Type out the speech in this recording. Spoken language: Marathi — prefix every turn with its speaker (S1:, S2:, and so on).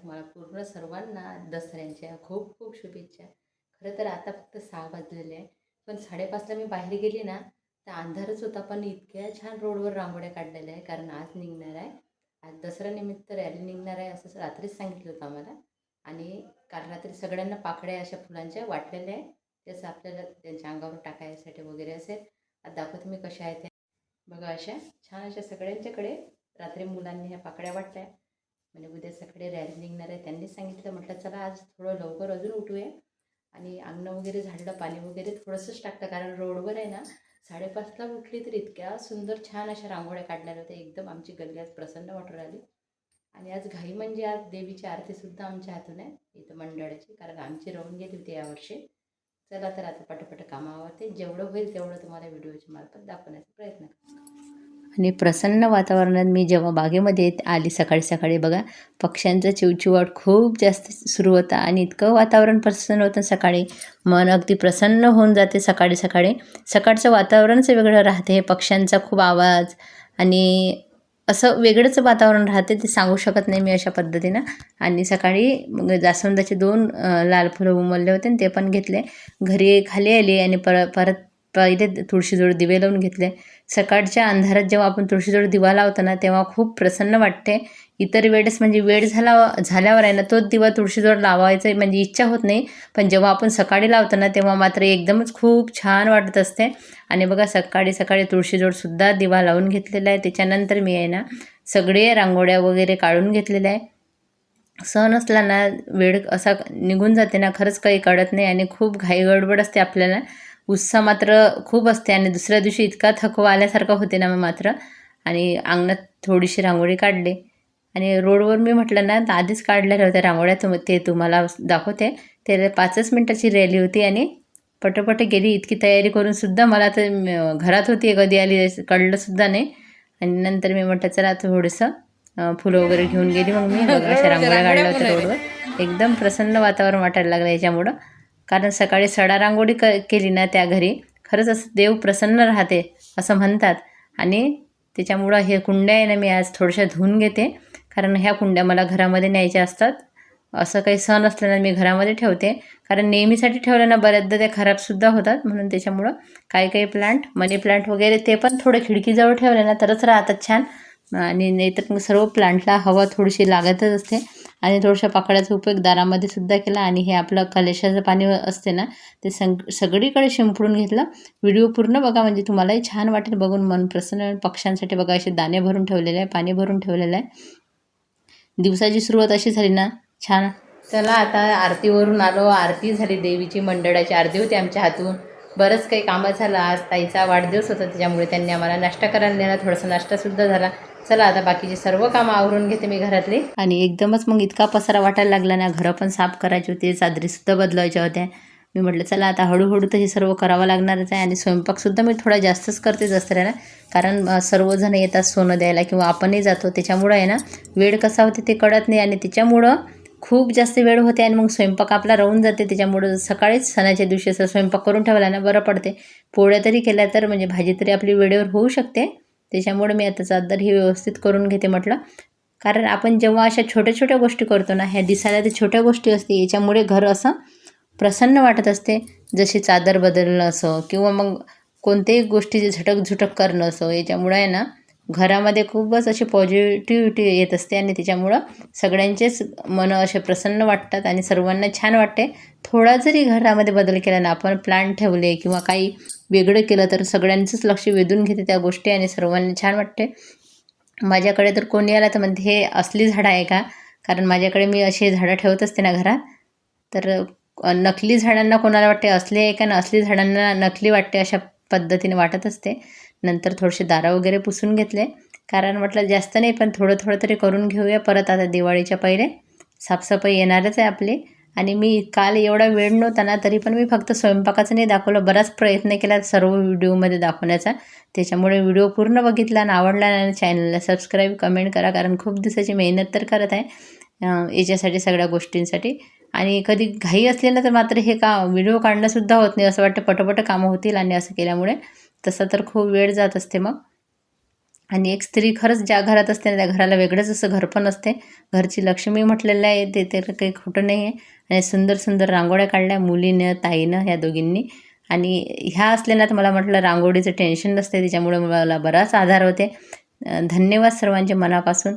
S1: तुम्हाला पूर्ण सर्वांना दसऱ्यांच्या खूप खूप शुभेच्छा. खरं तर आता फक्त सहा वाजलेले आहे पण साडेपाचला मी बाहेर गेली ना तर अंधारच होता पण इतक्या छान रोडवर रांगोळ्या काढलेल्या आहे कारण आज निघणार आहे. आज दसऱ्यानिमित्त रॅली निघणार आहे असं रात्रीच सांगितलं होतं आम्हाला. आणि काल रात्री सगळ्यांना पाकड्या अशा फुलांच्या वाटलेल्या आहे त्याचं आपल्याला त्यांच्या अंगावर टाकायसाठी वगैरे असेल. आता दाखवते मी कशा आहेत बघा अशा छान अशा सगळ्यांच्याकडे रात्री मुलांनी ह्या पाकड्या वाटल्या. म्हणजे उद्या सकाळी रॅली निघणार आहे. त्यांनी सांगितलं. म्हटलं चला आज थोडं लवकर अजून उठूया. आणि अंगण वगैरे झाडलं पाणी वगैरे थोडंसंच टाकतं कारण रोडवर आहे ना साडेपाचला उठली तर इतक्या सुंदर छान अशा रांगोळ्या काढल्या होत्या. एकदम आमची गल्ली आज प्रसन्न वाटू राहिली आणि आज घाई म्हणजे आज देवीची आरतीसुद्धा आमच्या हातून आहे इथं मंडळाची. कारण आमची राहून गेली होती यावर्षी चला तर आता पटापट कामावरते जेवढं होईल तेवढं तुम्हाला व्हिडिओच्या मार्फत दाखवण्याचा प्रयत्न करतो. आणि प्रसन्न वातावरणात मी जेव्हा बागेमध्ये आली सकाळी सकाळी बघा पक्ष्यांचा चिवचिवाट खूप जास्त सुरू होता आणि इतकं वातावरण प्रसन्न होतं सकाळी. मन अगदी प्रसन्न होऊन जाते सकाळी सकाळी. सकाळचं वातावरणच वेगळं राहते पक्ष्यांचा खूप आवाज आणि असं वेगळंच वातावरण राहते ते सांगू शकत नाही मी अशा पद्धतीनं. आणि सकाळी जास्वंदाचे दोन लाल फुलं उमलले होते आणि ते पण घेतले. घरी खाली आली आणि पर परत पहिले तुळशीजवळ दिवे लावून घेतले. सकाळच्या अंधारात जेव्हा आपण तुळशीजवळ दिवा लावतो ना तेव्हा खूप प्रसन्न वाटते. इतर वेळेस म्हणजे वेळ झाला झाल्यावर आहे ना तोच दिवा तुळशीजवळ लावायचं म्हणजे इच्छा होत नाही. पण जेव्हा आपण सकाळी लावतो ना तेव्हा मात्र एकदमच खूप छान वाटत असते. आणि बघा सकाळी सकाळी तुळशीजवळसुद्धा दिवा लावून घेतलेला आहे. त्याच्यानंतर मी आहे ना सगळे रांगोळ्या वगैरे काढून घेतलेल्या आहे. सण असला ना वेळ असा निघून जाते ना खरंच काही कळत नाही आणि खूप घाई गडबड असते आपल्याला. उत्साह मात्र खूप असते आणि दुसऱ्या दिवशी इतका थकवा आल्यासारखा होते ना मग मात्र. आणि अंगणात थोडीशी रांगोळी काढली. आणि रोडवर मी म्हटलं ना आधीच काढलेल्या होत्या रांगोळ्या तुम ते तुम्हाला दाखवते. ते पाचच मिनटाची रॅली होती आणि पटपट गेली. इतकी तयारी करून सुद्धा मला तर घरात होती कधी आली कळलंसुद्धा नाही. आणि नंतर मी म्हटलं चला थोडंसं फुलं वगैरे घेऊन गेली. मग मी अशा रांगोळ्या काढल्या होत्या रोडवर. एकदम प्रसन्न वातावरण वाटायला लागलं याच्यामुळं. कारण सकाळी सडा रांगोळी क केली ना त्या घरी खरंच असं देव प्रसन्न राहते असं म्हणतात. आणि त्याच्यामुळं हे कुंड्या आहे ना मी आज थोड्याशा धुवून घेते. कारण ह्या कुंड्या मला घरामध्ये न्यायच्या असतात. असं काही सण असल्यानं मी घरामध्ये ठेवते. कारण नेहमीसाठी ठेवलं ना बऱ्याचदा ते खराबसुद्धा होतात. म्हणून त्याच्यामुळं काही काही प्लांट मनी प्लांट वगैरे ते पण थोडे खिडकीजवळ ठेवले ना तरच राहतात छान. आणि नाहीतर मग सर्व प्लांटला हवा थोडीशी लागतच असते. आणि थोड्याशा पाकळ्याचा उपयोग दारामध्ये सुद्धा केला आणि हे आपलं कलेशाचं पाणी असते ना ते सग सगळीकडे शिंपडून घेतलं. व्हिडिओ पूर्ण बघा म्हणजे तुम्हालाही छान वाटेल बघून. मन प्रसन्न पक्ष्यांसाठी बघा असे दाणे भरून ठेवलेले आहे पाणी भरून ठेवलेलं आहे. दिवसाची सुरुवात अशी झाली ना छान. चला आता आरतीवरून आलो. आरती झाली देवीची मंडळाची. आरती होती आमच्या हातून. बरंच काही कामं झालं. आज ताईचा वाढदिवस होता त्याच्यामुळे त्यांनी आम्हाला नाश्ता करायला नेला. थोडासा नाश्तासुद्धा झाला. चला आता बाकीचे सर्व कामं आवरून घेते मी घरातले. आणि एकदमच मग इतका पसारा वाटायला लागला ना घरं पण साफ करायची होती चादरीसुद्धा बदलायच्या होत्या. मी म्हटलं चला आता हळूहळू तर हे सर्व करावं लागणारच आहे आणि स्वयंपाकसुद्धा मी थोडा जास्तच करते दसऱ्याला कारण सर्वजण येतात सोनं द्यायला किंवा आपणही जातो. त्याच्यामुळं आहे ना वेळ कसा होते ते कळत नाही आणि त्याच्यामुळं खूप जास्त वेळ होते आणि मग स्वयंपाक आपला राहून जाते. त्याच्यामुळं सकाळीच सणाच्या दिवशी असं स्वयंपाक करून ठेवला ना बरं पडते. पोळ्या तरी केल्या तर म्हणजे भाजी तरी आपली वेळेवर होऊ शकते. त्याच्यामुळे मी आता चादर ही व्यवस्थित करून घेते म्हटलं. कारण आपण जेव्हा अशा छोट्या छोट्या गोष्टी करतो ना ह्या दिसायला ते छोट्या गोष्टी असते याच्यामुळे घर असं प्रसन्न वाटत असते. जशी चादर बदलणं असो किंवा मग कोणत्याही गोष्टीची झटक झुटक करणं असो याच्यामुळं आहे ना घरामध्ये खूपच अशी पॉझिटिव्हिटी येत असते आणि त्याच्यामुळं सगळ्यांचेच मनं असे प्रसन्न वाटतात आणि सर्वांना छान वाटते. थोडा जरी घरामध्ये बदल केला ना आपण प्लांट ठेवले किंवा काही वेगळं केलं तर सगळ्यांचंच लक्ष वेधून घेते त्या गोष्टी आणि सर्वांना छान वाटते. माझ्याकडे तर कोणी आला तर म्हणते हे असली झाडं आहे का? कारण माझ्याकडे मी अशी झाडं ठेवत असते ना घरात. तर नकली झाडांना कोणाला वाटते असले आहे का? ना असली झाडांना नकली वाटते अशा पद्धतीने वाटत असते. नंतर थोडेसे दारं वगैरे पुसून घेतले. कारण म्हटलं जास्त नाही पण थोडं थोडं तरी करून घेऊया परत आता दिवाळीच्या पहिले. साफसफाई येणारच आहे आपली. आणि मी काल एवढा वेळ नव्हता ना तरी पण मी फक्त स्वयंपाकाचं नाही दाखवलं बराच प्रयत्न केला सर्व व्हिडिओमध्ये दाखवण्याचा. त्याच्यामुळे व्हिडिओ पूर्ण बघितला आणि आवडला आणि चॅनलला सबस्क्राईब कमेंट करा कारण खूप दिवसाची मेहनत तर करत आहे याच्यासाठी सगळ्या गोष्टींसाठी. आणि कधी घाई असले ना तर मात्र हे का व्हिडिओ काढणंसुद्धा होत नाही असं वाटतं पटोपट कामं होतील आणि असं केल्यामुळे. तसं तर खूप वेळ जात असते मग. आणि एक स्त्री खरंच ज्या घरात असते ना त्या घराला वेगळंच असं घर पण असते. घरची लक्ष्मी म्हटलेलं आहे ते तर काही खोटं नाही आहे. आणि सुंदर सुंदर रांगोळ्या काढल्या मुलीनं ताईनं ह्या दोघींनी. आणि ह्या असल्यानं तर मला म्हटलं रांगोळीचं टेन्शन नसते त्याच्यामुळे मला बराच आधार होते. धन्यवाद सर्वांचे मनापासून.